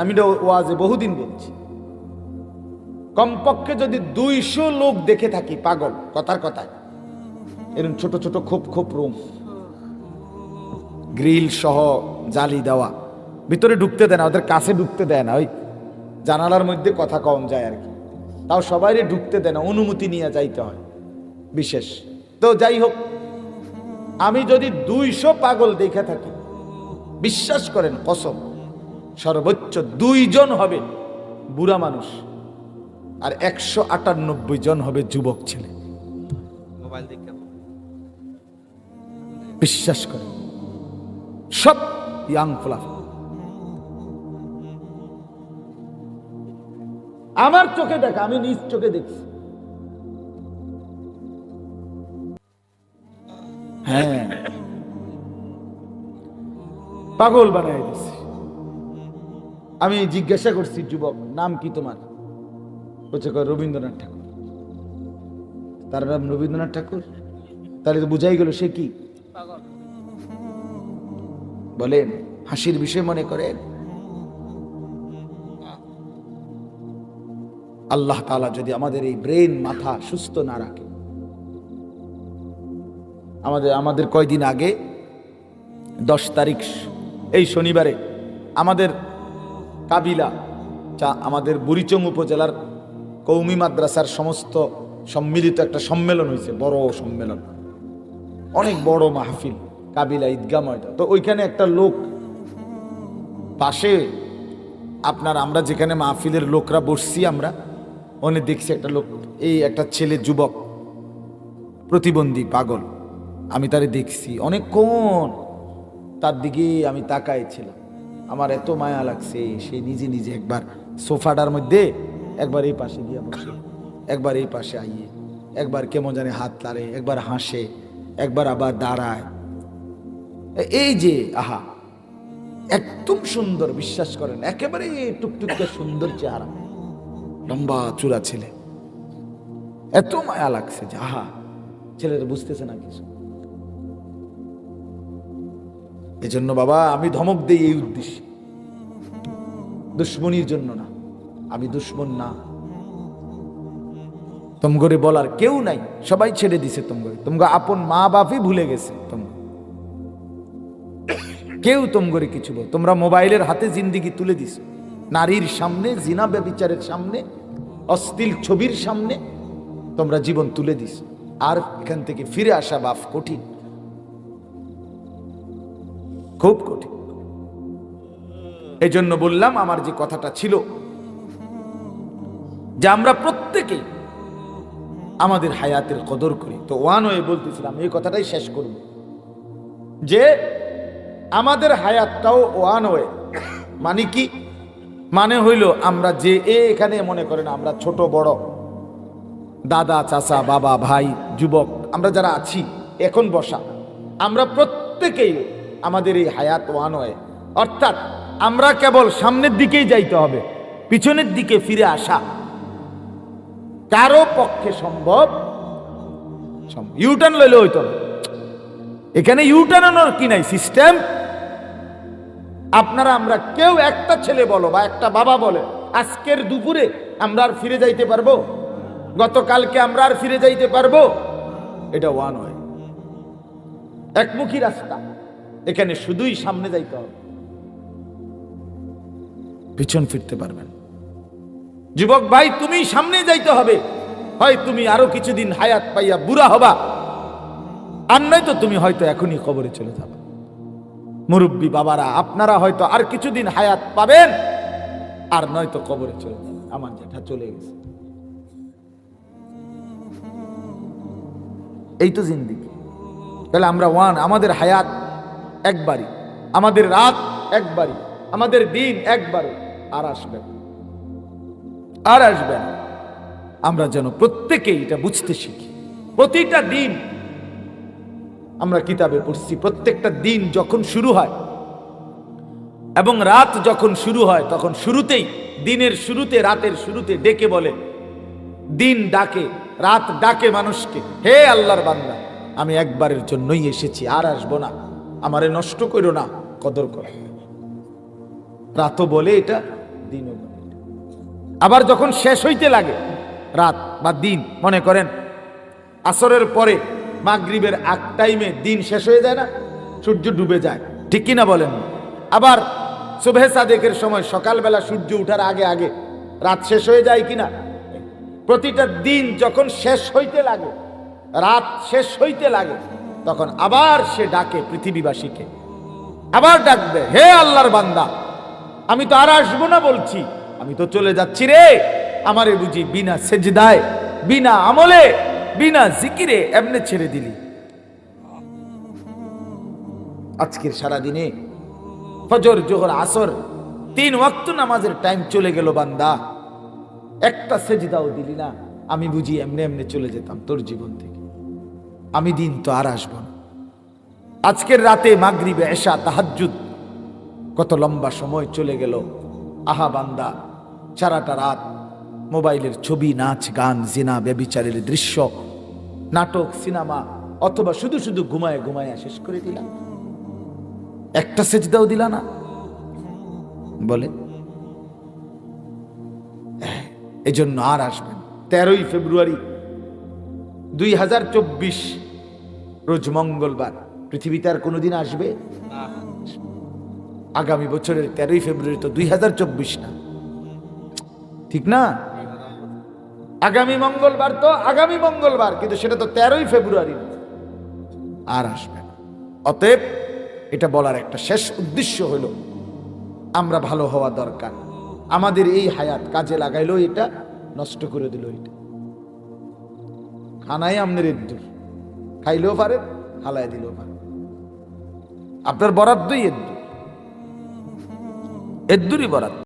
আমি এটা ওয়াজে বহুদিন বলছি। কমপক্ষে যদি দুইশো লোক দেখে থাকি, পাগল, কথার কথায়। এরকম ছোট ছোট খোপ খোপ রুম গ্রিল সহ জালি দেওয়া। ভিতরে ঢুকতে দেয় না, ওদের কাছে ঢুকতে দেয় না, ওই জানালার মধ্যে কথা কম যায় আর কি। তাও সবাই ঢুকতে দেয় না, অনুমতি নিয়ে যাইতে হয়, বিশেষ। তো যাই হোক, আমি যদি দুইশো পাগল দেখে থাকি, বিশ্বাস করেন, কসম। সর্বোচ্চ দুইজন হবে বুড়া মানুষ আর একশো আটানব্বই জন হবে যুবক ছেলে। বিশ্বাস করে। সব ইয়াং ফলাফল। আমার চোখে দেখা আমি নিজ চোখে দেখছি। হ্যাঁ। পাগল বানাই দিছি আমি জিজ্ঞাসা করছি, যুবক, নাম কি তোমার? বলছে রবীন্দ্রনাথ ঠাকুর। তার নাম রবীন্দ্রনাথ ঠাকুর? তাহলে তো বুঝাই গেল সে কি? বলেন, হাসির বিষয় মনে করেন? আল্লাহ তাআলা যদি আমাদের এই ব্রেন, মাথা সুস্থ না রাখে, আমাদের আমাদের কয়দিন আগে, দশ তারিখ, এই শনিবারে আমাদের কাবিলা, যা আমাদের বুড়িচং উপজেলার কৌমি মাদ্রাসার সমস্ত সম্মিলিত একটা সম্মেলন হয়েছে, বড় সম্মেলন। অনেক বড় মাহফিল, কাবিলা ঈদগাহ ময়দান। তো ওইখানে একটা লোক, পাশে আপনার আমরা যেখানে মাহফিলের লোকরা বসছি আমরা ওনে দেখছি একটা লোক, এই একটা ছেলে যুবক, প্রতিবন্ধী, পাগল। আমি তারে দেখছি, অনেকক্ষণ তার দিকে আমি তাকাইছিলাম আমার এত মায়া লাগছে, সে নিজে নিজে একবার সোফাটার মধ্যে একবার এই পাশে গিয়ে বসে। একবার এই পাশে আইয়ে, একবার কেমন জানে হাত লাড়ে একবার হাসে, একবার আবার দাঁড়ায়। এই যে, আহা, একদম সুন্দর, বিশ্বাস করেন, একেবারে টুকটুকে সুন্দর চেহারা। লম্বা চূড়া ছেলে। এত মায়া লাগছে যে, আহা ছেলেটা বুঝতেছে না কিছু। এজন্য বাবা, আমি ধমক দেই এই উদ্দেশ্যে। দুশ্মনির জন্য না, আমি দুশ্মন না। তোমগরে বলার কেউ নাই, সবাই ছেড়ে দিছে তোমগরে তোমগো আপন মা বাপই ভুলে গেছে তোমরা কেউ তোমগরে কিছু বল, তোমরা মোবাইলের হাতে জিন্দিগি তুলে দিস নারীর সামনে, জিনা ব্যবিচারের সামনে, অশ্লীল ছবির সামনে তোমরা জীবন তুলে দিস আর এখান থেকে ফিরে আসা বাপ কঠিন। খুব কঠিন। এই জন্য বললাম, আমার যে কথাটা ছিল, যে আমরা প্রত্যেকেই আমাদের হায়াতের কদর করি। তো ওয়ান হয়ে বলতেছিলাম, এই কথাটাই শেষ করব। যে আমাদের হায়াতটাও ওয়ান ওয়ে মানে কি? মানে হইল, আমরা যে এখানে মনে করেন, আমরা ছোট, বড়, দাদা, চাচা, বাবা, ভাই, যুবক, আমরা যারা আছি, এখন বসা, আমরা প্রত্যেকেই আমাদের এই হায়াত ওয়ান ওয়ে অর্থাৎ আমরা কেবল সামনের দিকেই যাইতে হবে, পিছনের দিকে ফিরে আসা। কারও পক্ষে সম্ভব ইউটার্ন লইলে হইতো এখানে ইউটার্নের কি নাই? সিস্টেম আপনারা, আমরা কেউ একটা ছেলে বলো বা একটা বাবা বলে, আজকের দুপুরে আমরা আর ফিরে যাইতে পারব? গতকালকে আমরা আর ফিরে যাইতে পারব? এটা ওয়ান ওয়ে একমুখী রাস্তা। এখানে শুধুই সামনে যাইতে হবে। পিছন ফিরতে পারবেন। যুবক ভাই তুমি সামনে যাইতে হবে। হয় তুমি আরও কিছুদিন হায়াত পাইয়া বুড়া হবা, আর নয়তো তুমি হয়তো এখনই কবরে চলে যাবে। মুরব্বী বাবারা, আপনারা হয়তো আর কিছুদিন হায়াত পাবেন, আর নয়তো কবরে চলে যাবে আমার যেটা চলে গেছে। এই তো জিন্দিগি। তাহলে আমরা ওয়ান, আমাদের হায়াত একবারই। আমাদের রাত একবারই। আমাদের দিন একবারই আর আসবে আর আসবে আমরা যেন প্রত্যেকেই এটা বুঝতে শিখি। প্রতিটা দিন আমরা কিতাবে পড়ছি। প্রত্যেকটা দিন যখন শুরু হয় এবং রাত যখন শুরু হয়, তখন শুরুতেই, দিনের শুরুতে, রাতের শুরুতে ডেকে বলে, দিন ডাকে, রাত ডাকে মানুষকে। হে আল্লাহর বান্দা, আমি একবারের জন্যই এসেছি, আর আসব না। আমারে নষ্ট করো না, কদর করো। রাতও বলে এটা গণিত আবার যখন শেষ হইতে লাগে, রাত বা দিন, মনে করেন, আসরের পরে মাগরিবের আগ টাইমে দিন শেষ হয়ে যায় না, সূর্য ডুবে যায়, ঠিক কিনা বলেন? আবার শুভে সাদেকের সময় সকালবেলা সূর্য উঠার আগে আগে রাত শেষ হয়ে যায় কিনা? প্রতিটা দিন যখন শেষ হইতে লাগে, রাত শেষ হইতে লাগে তখন আবার সে ডাকে পৃথিবীবাসীকে। আবার ডাকবে, হে আল্লাহর বান্দা, আমি তো আর আসব না বলছি। আমি তো চলে যাচ্ছি রে। আমারে বুঝি বিনা সেজদায়, বিনা আমলে, বিনা জিকিরে এমনি ছেড়ে দিলি। আজকের সারা দিনে ফজর, জোহর, আসর, তিন ওয়াক্ত নামাজের টাইম চলে গেল বান্দা। একটা সেজদাও দিলি না। আমি বুঝি এমনি এমনি চলে যেতাম তোর জীবন থেকে। আমি দিন তো আর আসব না। আজকের রাতে মাগরিবে এসা তাহাজ্জুদ। কত লম্বা সময় চলে গেল। আহা বান্দা, সারাটা রাত মোবাইলের ছবি, নাচ, গান, জিনা, ব্যবিচারের দৃশ্য, নাটক, সিনেমা, অথবা শুধু শুধু ঘুমায় ঘুমায় শেষ করে দিলাম। একটা সেজদাও দিলা না? বলে এই জন্য আর আসবেন তেরোই ফেব্রুয়ারি দুই হাজার চব্বিশ রোজ মঙ্গলবার। পৃথিবীতে আর কোনোদিন আসবে? আগামী বছরের তেরোই ফেব্রুয়ারি তো দুই হাজার চব্বিশ না। ঠিক না? আগামী মঙ্গলবার তো আগামী মঙ্গলবার, কিন্তু সেটা তো তেরোই ফেব্রুয়ারি আর আসবে না। অতএব এটা বলার একটা শেষ উদ্দেশ্য হলো, আমরা ভালো হওয়া দরকার। আমাদের এই হায়াত কাজে লাগাইলো এটা, নষ্ট করে দিল এটা। খানাই আমনের এদ্দুর খাইলেও পারে হালাই দিলেও পারে। আপনার বরাদ্দই এদ্দুর এদ্দুরই বরাদ্দ।